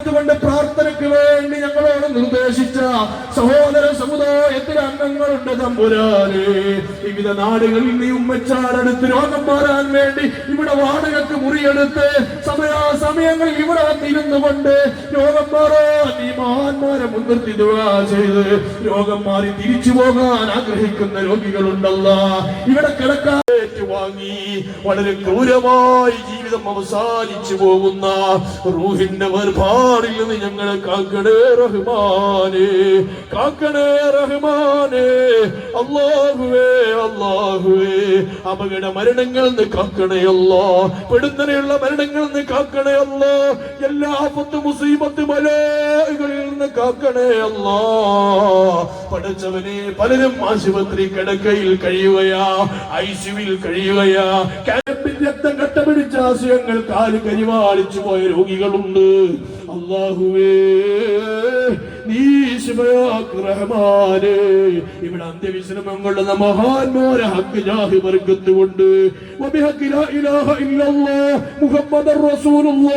കൊണ്ട് പ്രാർത്ഥനയ്ക്ക് വേണ്ടി ഞങ്ങളോട് നിർദ്ദേശിച്ച സഹോദര സമുദായത്തിലെ അംഗങ്ങളുണ്ട് തമ്പുരാനെ. വിവിധ നാടുകളിൽ നീ ഉമ്മച്ചാരടുത്ത് രോഗം മാറാൻ വേണ്ടി ഇവിടെ വാടകക്ക് മുറിയെടുത്ത് സമയാസമയങ്ങളിൽ ഇവിടെ വന്നിരുന്നു കൊണ്ട് രോഗം മാറാൻ നീ മഹാന്മാരെ മുൻനിർത്തി ദുആ ചെയ്ത് രോഗം മാറി തിരിച്ചു പോകാൻ ആഗ്രഹിക്കുന്ന രോഗികളുണ്ടല്ല. ഇവിടെ കിടക്കാൻ ഏറ്റുവാങ്ങി വളരെ ക്രൂരമായി ജീവിതം അവസാനിച്ചു പോകുന്ന റൂഹിന്റെ വേർപാടിൽ നിന്ന് ഞങ്ങളെ കാക്കണേ റഹ്മാനെ കാക്കണേ റഹ്മാനെ അള്ളാഹുവേ അള്ളാഹുവേ അപകട മരണങ്ങളിൽ നിന്ന് കാക്കണയല്ലോ പെടുന്നനെയുള്ള മരണങ്ങളിൽ നിന്ന് കാക്കണയല്ലോ എല്ലാ ആപത്ത് മുസീബത്ത് നിന്ന് കാക്കണേ അല്ലോ. പഠിച്ചവനെ പലരും ആശുപത്രി കിടക്കയിൽ കഴിയുകയാ ഐസിയുവിൽ കഴിയുകയാ. ക്യാമ്പിൽ രക്തം കട്ടപിടിച്ച ആശയങ്ങൾ കാൽ കരിവാളിച്ചു പോയ രോഗികളുണ്ട്. അള്ളാഹുവേ നീ ഇവിടെ ജാഹി കൊണ്ട് റസൂലുള്ള